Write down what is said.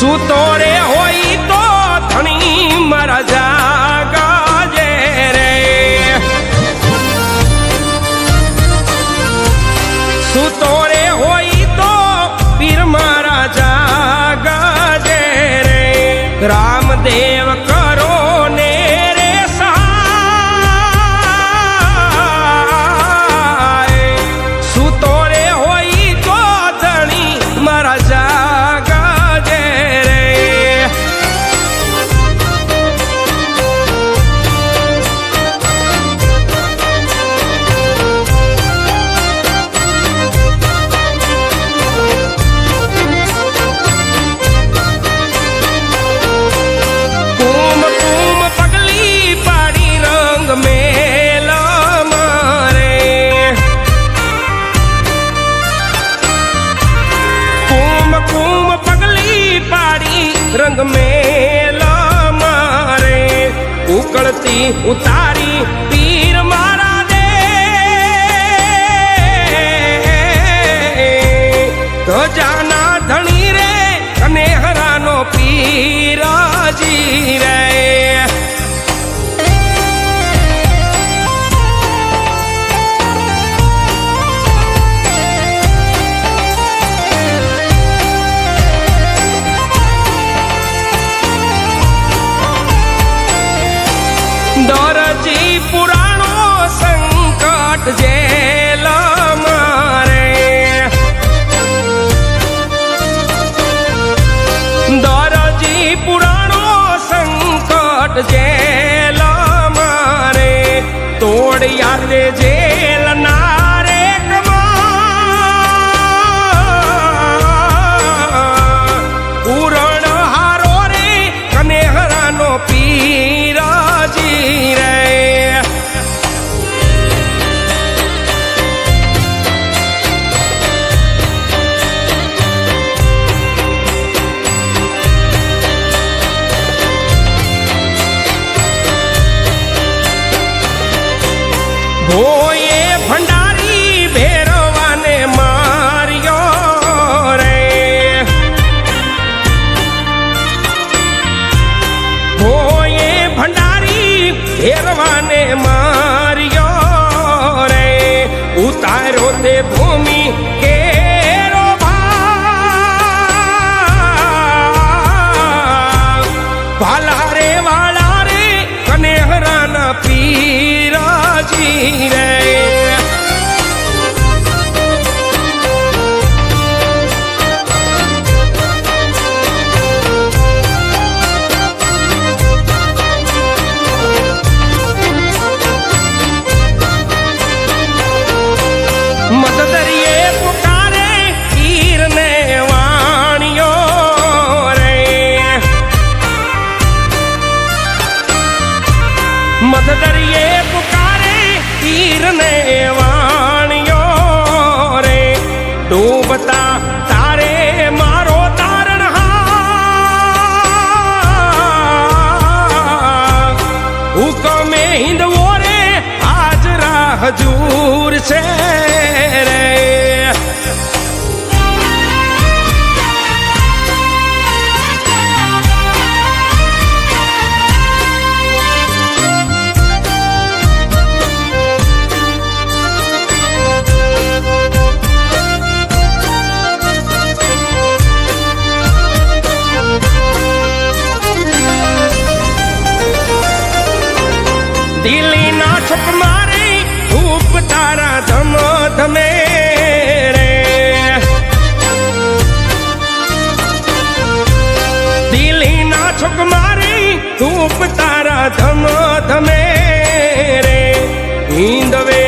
Su રંગ મેલા મારે ઉકળતી ઉતારી પુરાણો સંકટ જેલ મારે. દરજી પુરાણો સંકટ જેલ મારે. તોડ યાદ જેલ ભોએ ભંડારી ભેરવાને માર્યો રે. ભોએ ભંડારી ભેરવાને માર્યો રે. ઉતાર્યો તે ભૂમિ હિંદવો રે હાજરા હજૂર છે રે. દિલ્હી ના છપ મારી ધૂપ તારા ધમ ધમે રે. દિલ્હી ના છપ મારી ધૂપ તારા ધમ ધમે રે. હિંદવે